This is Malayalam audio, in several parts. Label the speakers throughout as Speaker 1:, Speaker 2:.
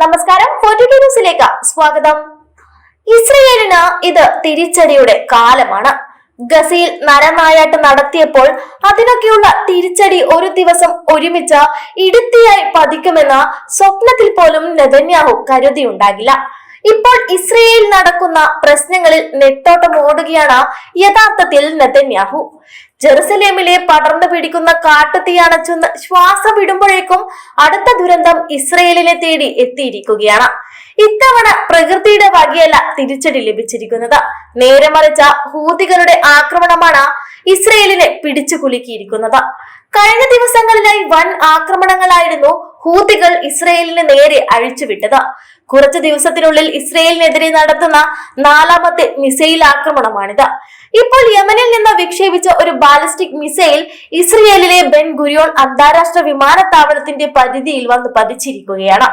Speaker 1: നമസ്കാരം ന്യൂസിലേക്ക് സ്വാഗതം. ഇസ്രയേലിന് ഇത് തിരിച്ചടിയുടെ കാലമാണ്. ഗസയിൽ നരനായാട്ട് നടത്തിയപ്പോൾ അതിനൊക്കെയുള്ള തിരിച്ചടി ഒരു ദിവസം ഒരുമിച്ച് ഇടുത്തിയായി പതിക്കുമെന്ന സ്വപ്നത്തിൽ പോലും നെതന്യാഹു കരുതിയുണ്ടാകില്ല. ഇപ്പോൾ ഇസ്രയേലിൽ നടക്കുന്ന പ്രശ്നങ്ങളിൽ നെട്ടോട്ടം ഓടുകയാണ് യഥാർത്ഥത്തിൽ നെതന്യാഹു. ജെറുസലേമിലെ പടർന്നു പിടിക്കുന്ന കാട്ടുതീ അണച്ചെന്ന് ശ്വാസം വിടുമ്പോഴേക്കും അടുത്ത ദുരന്തം ഇസ്രയേലിനെ തേടി എത്തിയിരിക്കുകയാണ്. ഇത്തവണ പ്രകൃതിയുടെ വകയല്ല തിരിച്ചടി ലഭിച്ചിരിക്കുന്നത്. നേരെ മറിച്ച ഹൂതികളുടെ ആക്രമണമാണ് ഇസ്രയേലിനെ പിടിച്ചു കുലുക്കിയിരിക്കുന്നത്. കഴിഞ്ഞ ദിവസങ്ങളിലായി വൻ ആക്രമണങ്ങളായിരുന്നു ഹൂതികൾ ഇസ്രയേലിന് നേരെ അഴിച്ചുവിട്ടത്. കുറച്ചു ദിവസത്തിനുള്ളിൽ ഇസ്രയേലിനെതിരെ നടത്തുന്ന നാലാമത്തെ മിസൈൽ ആക്രമണമാണിത്. ഇപ്പോൾ യമനിൽ നിന്ന് വിക്ഷേപിച്ച ഒരു ബാലിസ്റ്റിക് മിസൈൽ ഇസ്രയേലിലെ ബെൻ ഗുരിയോൺ അന്താരാഷ്ട്ര വിമാനത്താവളത്തിന്റെ പരിധിയിൽ വന്ന് പതിച്ചിരിക്കുകയാണ്.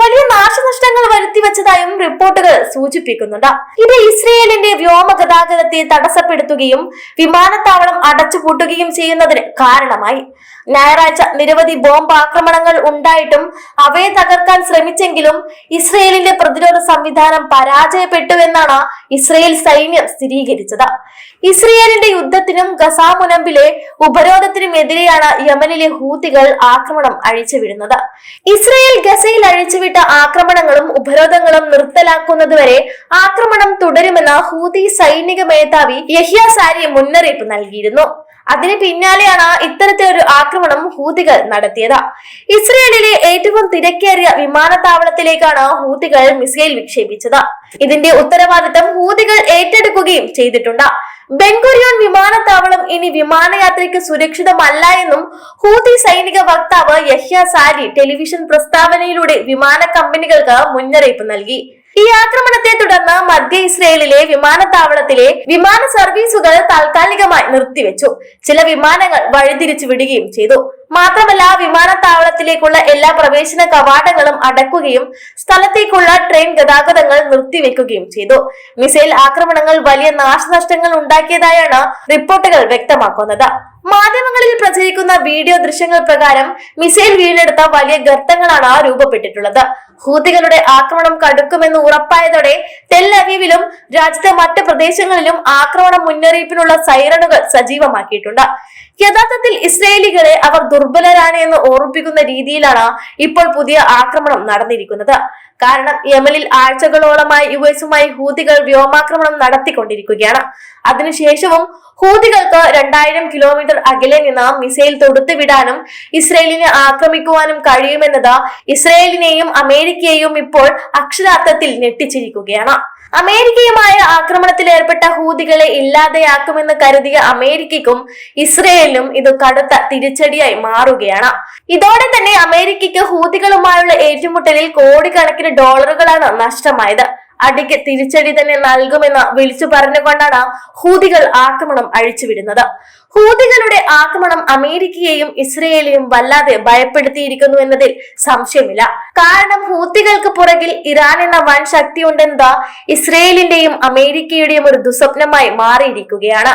Speaker 1: വലിയ നാശനഷ്ടങ്ങൾ വരുത്തിവെച്ചതായും റിപ്പോർട്ടുകൾ സൂചിപ്പിക്കുന്നുണ്ട്. ഇത് ഇസ്രയേലിന്റെ വ്യോമ ഗതാഗതത്തെ തടസ്സപ്പെടുത്തുകയും വിമാനത്താവളം അടച്ചുപൂട്ടുകയും ചെയ്യുന്നതിന് കാരണമായി. ഞായറാഴ്ച നിരവധി ബോംബ് ആക്രമണങ്ങൾ ഉണ്ടായിട്ടും അവയെ തകർക്കാൻ ശ്രമിച്ചെങ്കിലും ഇസ്രയേലിന്റെ പ്രതിരോധ സംവിധാനം പരാജയപ്പെട്ടുവെന്നാണ് ഇസ്രയേൽ സൈന്യം സ്ഥിരീകരിച്ചത്. ഇസ്രയേലിന്റെ യുദ്ധത്തിനും ഗസാമുനമ്പിലെ ഉപരോധത്തിനും എതിരെയാണ് യമനിലെ ഹൂത്തികൾ ആക്രമണം അഴിച്ചുവിടുന്നത്. ഇസ്രയേൽ ഗസയിൽ അഴിച്ചുവിട്ട ആക്രമണങ്ങളും ഉപരോധങ്ങളും നിർത്തലാക്കുന്നതുവരെ ആക്രമണം തുടരുമെന്ന് ഹൂതി സൈനിക മേധാവി യഹ്യ സാരി മുന്നറിയിപ്പ് നൽകിയിരുന്നു. അതിന് പിന്നാലെയാണ് ഇത്തരത്തിലൊരു ആക്രമണം ഹൂതികൾ നടത്തിയത്. ഇസ്രയേലിലെ ഏറ്റവും തിരക്കേറിയ വിമാനത്താവളത്തിലേക്കാണ് ഹൂതികൾ മിസൈൽ വിക്ഷേപിച്ചത്. ഇതിന്റെ ഉത്തരവാദിത്തം ഹൂതികൾ ഏറ്റെടുക്കുകയും ചെയ്തിട്ടുണ്ട്. ബെൻഗുരിയോൺ വിമാനത്താവളം ഇനി വിമാനയാത്രയ്ക്ക് സുരക്ഷിതമല്ല എന്നും ഹൂതി സൈനിക വക്താവ് യഹ്യ സാരി ടെലിവിഷൻ പ്രസ്താവനയിലൂടെ വിമാന കമ്പനികൾക്ക് മുന്നറിയിപ്പ് നൽകി. ഈ ആക്രമണത്തെ തുടർന്ന് മധ്യ ഇസ്രയേലിലെ വിമാനത്താവളത്തിലെ വിമാന സർവീസുകൾ താൽക്കാലികമായി നിർത്തിവെച്ചു. ചില വിമാനങ്ങൾ വഴിതിരിച്ചു വിടുകയും ചെയ്തു. മാത്രമല്ല വിമാനത്താവളത്തിലേക്കുള്ള എല്ലാ പ്രവേശന കവാടങ്ങളും അടക്കുകയും സ്ഥലത്തേക്കുള്ള ട്രെയിൻ ഗതാഗതങ്ങൾ നിർത്തിവെക്കുകയും ചെയ്തു. മിസൈൽ ആക്രമണങ്ങൾ വലിയ നാശനഷ്ടങ്ങൾ ഉണ്ടാക്കിയതായാണ് റിപ്പോർട്ടുകൾ വ്യക്തമാക്കുന്നത്. മാധ്യമങ്ങളിൽ പ്രചരിക്കുന്ന വീഡിയോ ദൃശ്യങ്ങൾ പ്രകാരം മിസൈൽ വീണെടുത്ത വലിയ ഗർത്തങ്ങളാണ് രൂപപ്പെട്ടിട്ടുള്ളത്. ഹൂതികളുടെ ആക്രമണം കടുക്കുമെന്ന് ഉറപ്പായതോടെ തെൽ അവീവിലും രാജ്യത്തെ മറ്റ് പ്രദേശങ്ങളിലും ആക്രമണ മുന്നറിയിപ്പിനുള്ള സൈറണുകൾ സജീവമാക്കിയിട്ടുണ്ട്. യഥാർത്ഥത്തിൽ ഇസ്രയേലികളെ അവർ ദുർബലരാണ് എന്ന് ഓർമ്മിപ്പിക്കുന്ന രീതിയിലാണ് ഇപ്പോൾ പുതിയ ആക്രമണം നടന്നിരിക്കുന്നത്. കാരണം യമനിൽ ആഴ്ചകളോളമായി യു എസുമായി ഹൂതികൾ വ്യോമാക്രമണം നടത്തിക്കൊണ്ടിരിക്കുകയാണ്. അതിനുശേഷവും ഹൂതികൾക്ക് രണ്ടായിരം കിലോമീറ്റർ അകലെ നിന്ന് മിസൈൽ തൊടുത്തുവിടാനും ഇസ്രയേലിനെ ആക്രമിക്കുവാനും കഴിയുമെന്നത് ഇസ്രയേലിനെയും അമേരിക്കയെയും ഇപ്പോൾ അക്ഷരാർത്ഥത്തിൽ ഞെട്ടിച്ചിരിക്കുകയാണ്. അമേരിക്കയുമായ ആക്രമണത്തിൽ ഏർപ്പെട്ട ഹൂതികളെ ഇല്ലാതെയാക്കുമെന്ന് കരുതിയ അമേരിക്കയ്ക്കും ഇസ്രയേലിനും ഇത് കടുത്ത തിരിച്ചടിയായി മാറുകയാണ്. ഇതോടെ തന്നെ അമേരിക്കയ്ക്ക് ഹൂതികളുമായുള്ള ഏറ്റുമുട്ടലിൽ കോടിക്കണക്കിന് ഡോളറുകളാണ് നഷ്ടമായത്. അടിക്ക് തിരിച്ചടി തന്നെ നൽകുമെന്ന് വിളിച്ചു പറഞ്ഞുകൊണ്ടാണ് ഹൂതികൾ ആക്രമണം അഴിച്ചുവിടുന്നത്. ഹൂതികളുടെ ആക്രമണം അമേരിക്കയെയും ഇസ്രയേലിനെയും വല്ലാതെ ഭയപ്പെടുത്തിയിരിക്കുന്നു എന്നതിൽ സംശയമില്ല. കാരണം ഹൂത്തികൾക്ക് പുറകിൽ ഇറാൻ എന്ന വൻ ശക്തി ഉണ്ടെന്നത് ഇസ്രയേലിന്റെയും അമേരിക്കയുടെയും ഒരു ദുസ്വപ്നമായി മാറിയിരിക്കുകയാണ്.